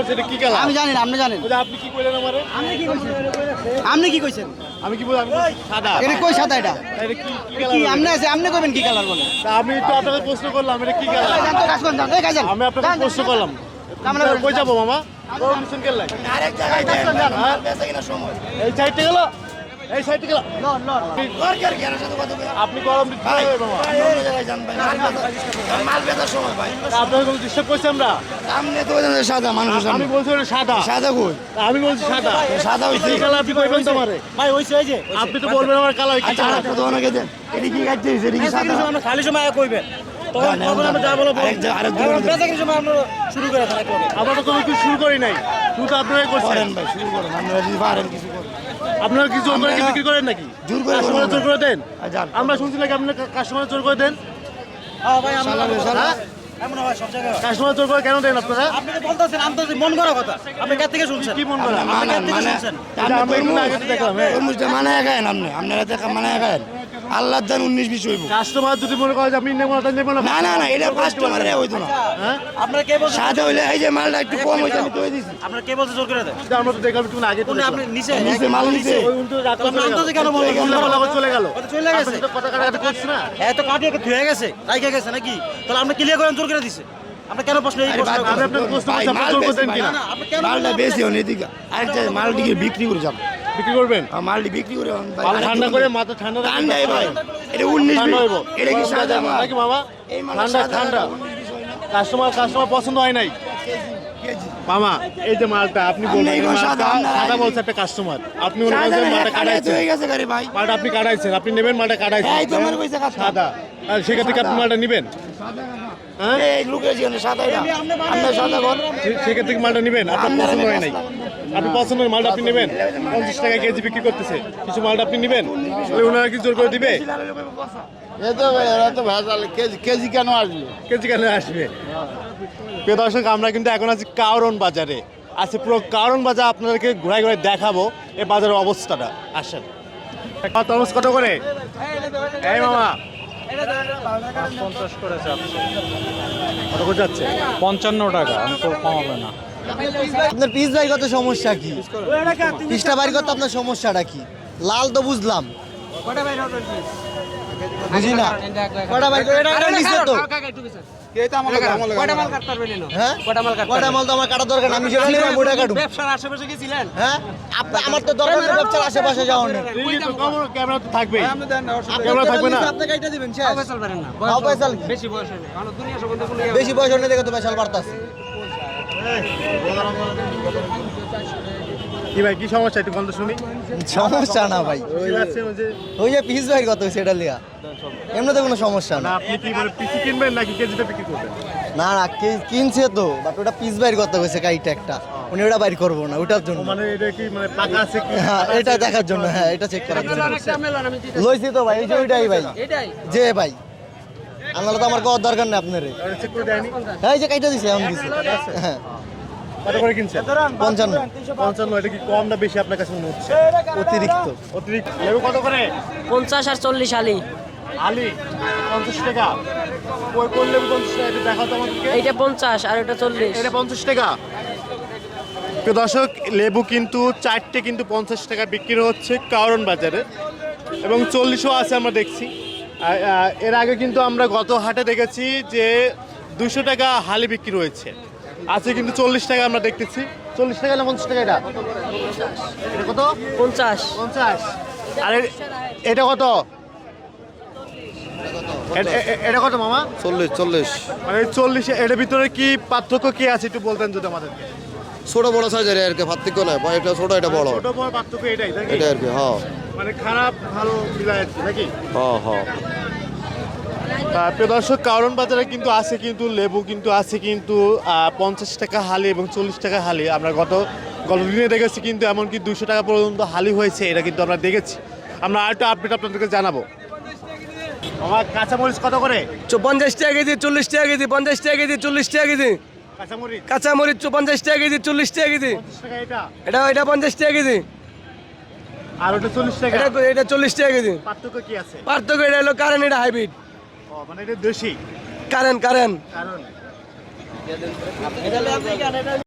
করছে এটা কি কালার আমি জানি না আপনি জানেন। ওই যে আপনি কি কইলেন আমারে? আপনি কি কইছেন? আপনি কি কইছেন? আমি কি বলি আমি বলছি সাদা। এটা কই সাদা এটা? এটা কি কি কি আপনি আছে আপনি কইবেন কি কালার বলে? তা আমি তো আপনাকে প্রশ্ন করলাম এটা কি কালার জান তো কাজ করেন জান এই কাজ আমি আপনাকে প্রশ্ন করলাম। আমরা কই যাব মামা? কোন আরেক জায়গায় দেন? কিনা সময়। এই সাইডে গেল? এই সাইডে গেল। লন লন দরকার কি আর সাথে কথা বলে আপনি গরম কোনো ডিস্টার্ব করছি আমরা? সামনে তো সাদা মানুষের আমি বলছি সাদা। সাদা কই? আমি বলছি সাদা। সাদা হইছে। এই আপনি কইবেন ভাই যে আপনি তো বলবেন আমার কালার কি আচ্ছা দেন এটা কি এটা কি সাদা? আমরা খালি সময় কইবেন। আমরা শুরু করে থাকব আমরা তো কোনো কিছু শুরু করি নাই। শুরু আপনারাই করছেন? ভাই শুরু করেন আপনারা যদি পারেন কিছু করেন। আপনারা কি জোর কি বিক্রি করেন নাকি? জোর করে কাস্টমার জোর করে দেন? যান। আমরা শুনছি নাকি আপনার কাস্টমার জোর করে দেন। কাস্টমার জোর করে কেন দেন আপনারা? আপনি তো বলতেছেন আমি তো মন করা কথা। আপনি কার থেকে শুনছেন? কি মন করা আপনি মানেন, থেকে মানে- শুনছেন? আমরা একটু আগে দেখলাম, হ্যাঁ। মানে আপনি। আপনারা দেখা মানে আল্লাহ দান উনিশ বিশ হইব। কাস্টমার যদি মনে করে আপনি নেব না নেব না। না না এটা কাস্টমারের হইতো না। হ্যাঁ? আপনার কে বলছে সাদা হইলে এই যে মালটা একটু কম হইছে আমি তো দিছি। আপনার কে বলছে জোর করে দেন? আমরা তো দেখলাম একটু আগে তো আপনি নিচে নিচে মাল নিচে। ওই রাখলাম আপনি আন্দাজে কেন? চলে গেল? চলে গেল। চলে গেছে। তো কথা কাটাকাটি করছেন না। হ্যাঁ তো কাটিয়ে ধুয়ে গেছে রাইখে গেছে নাকি? তাহলে আপনি ক্লিয়ার করেন জোর করে দিছে। আপনি কেন প্রশ্ন এই প্রশ্ন আপনি আপনার প্রশ্ন করছেন, কিনা? মালটা বেশি? হন এদিকে। আরেকটা মালটিকে বিক্রি করে যাব। বিক্রি করবেন? আর মালটি বিক্রি করে মাল ঠান্ডা করে মাথা ঠান্ডা। ঠান্ডাই ভাই। এটা উনিশ ঠান্ডা হইব। এটা কি সাদা মাল? নাকি মামা? এই মাল ঠান্ডা ঠান্ডা। হয়। কাস্টমার কাস্টমার পছন্দ হয় নাই? কেজি। মামা এই যে মালটা আপনি বললেন সাদা, বলছে একটা কাস্টমার আপনি সাদা করছেন না, মালটা কাটাইছেন। হয়ে গেছে গাড়ি ভাই। মালটা আপনি কাটাইছেন। আপনি নেবেন মালটা কাটাইছেন। এই তো আমার কইছে সাদা। আর সেখান থেকে আপনি মালটা নেবেন? হ্যাঁ? এই সাদা আপনার সাদা ঘর। সে- সেখান থেকে মালটা নেবেন? আপনার আপনার পছন্দ হয় নাই? আপনি পছন্দ হয় মালটা আপনি নেবেন। পঞ্চাশ টাকা কেজি বিক্রি করতেছে। কিছু মালটা আপনি নেবেন? তাহলে ওনারা কি জোর করে দিবে? কেজি কেজি কেন আসবে? কেজি কেন আসবে? প্রিয় দর্শক আমরা কিন্তু এখন আছি কারণ বাজারে। আছে পুরো কারণ বাজার আপনাদেরকে ঘুরাই ঘুরাই দেখাবো এই বাজারের অবস্থাটা। আসেন। তরমুজ কত করে? এই মামা। পঞ্চাশ করে যাচ্ছে। কত করে যাচ্ছে? পঞ্চান্ন টাকা আমি তো কমাবে না। আপনার পিস ভাই কত সমস্যা কি? পিসটা বাইর করতে আপনার সমস্যাটা কি? লাল তো বুঝলাম। বুঝি না? কটা বাইর এটা এটা নিচে তো। হ্যাঁ কটা মাল তো আমার হ্যাঁ? তো দরকার ব্যবসার আশেপাশে যাওয়ার নেই ক্যামেরা তো থাকবে ক্যামেরা থাকবে না। আপনি কাইটা দিবেন? বেশি বয়স কোনো বেশি বয়স হলে দেখে তো বাড়তাছে। কি ভাই কি সমস্যা? একটু বন্ধ শুনি। সমস্যা না ভাই। ওই যে ওই যে পিস ভাই কত সেটা লিয়া। এমনিতে কোনো সমস্যা না। না আপনি কি মানে পিসি কিনবেন নাকি কেজিতে বিক্রি করবেন? না না কে- কিনছে তো বাট ওটা পিস বাইর করতে হয়েছে কাইটা একটা। উনি ওটা বাইর করব না ওটার জন্য। মানে এটা কি মানে পাকা আছে কি? হ্যাঁ এটা দেখার জন্য হ্যাঁ এটা চেক করার জন্য। লইছি তো ভাই এই যে ওইটাই ভাই। যে ভাই। আনালে তো আমার করার দরকার নেই আপনার। হ্যাঁ এই যে কাইটা দিছে এমন দিছে। হ্যাঁ। কত করে কিনছেন পঞ্চান্ন। পঞ্চান্ন। এটা কি কম না বেশি আপনার কাছে মনে হচ্ছে? অতিরিক্ত। অতিরিক্ত। লেবু কত করে? পঞ্চাশ আর চল্লিশ আলি। আলি? পঞ্চাশ টাকা। কই কোন লেবু পঞ্চাশ টাকা? এটা দেখাও তো আমাদেরকে। এইটা পঞ্চাশ আর ওটা চল্লিশ। এটা পঞ্চাশ টাকা। প্রিয় দর্শক লেবু কিন্তু চারটে কিন্তু পঞ্চাশ টাকা বিক্রি হচ্ছে কারণ বাজারে। এবং চল্লিশও আছে আমরা দেখছি। এর আগে কিন্তু আমরা গত হাটে দেখেছি যে দুশো টাকা হালি বিক্রি রয়েছে আছে কিন্তু চল্লিশ টাকা আমরা দেখতেছি। চল্লিশ টাকা না পঞ্চাশ টাকা এটা? এটা কত? পঞ্চাশ। পঞ্চাশ। আর এটা কত? এটা কত? মামা? চল্লিশ চল্লিশ। মানে চল্লিশ এটার ভিতরে কি পার্থক্য কি আছে একটু বলতেন যদি আমাদেরকে ছোট বড় সাইজের আর কি পার্থক্য নাই বা এটা ছোট এটা বড়। ছোট বড় পার্থক্য এটাই নাকি? এটা আর কি হ্যাঁ। মানে খারাপ ভালো মিলায় আছে নাকি? হ্যাঁ হ্যাঁ। প্রিয় দর্শক কারণ বাজারে কিন্তু আছে কিন্তু লেবু কিন্তু আছে কিন্তু পঞ্চাশ টাকা হালি এবং চল্লিশ টাকা হালি। আমরা গত গত দিনে দেখেছি কিন্তু এমনকি দুশো টাকা পর্যন্ত হালি হয়েছে এটা কিন্তু আমরা দেখেছি। আমরা আরেকটা আপডেট আপনাদেরকে জানাব। আমার কাঁচামরিচ কত করে? পঞ্চাশ টাকা কেজি চল্লিশ টাকা কেজি পঞ্চাশ টাকা কেজি চল্লিশ টাকা কেজি। কাঁচামরিচ? কাঁচামরিচ পঞ্চাশ টাকা কেজি চল্লিশ টাকা কেজি। এটা? এটা পঞ্চাশ টাকা কেজি। আর ওটা চল্লিশ টাকা? এটা এটা চল্লিশ টাকা কেজি। পার্থক্য কি আছে? পার্থক্য এটা হলো কারেন্ট এটা হাইব্রিড মানে এটা দেশি? কারেন্ট কারণ?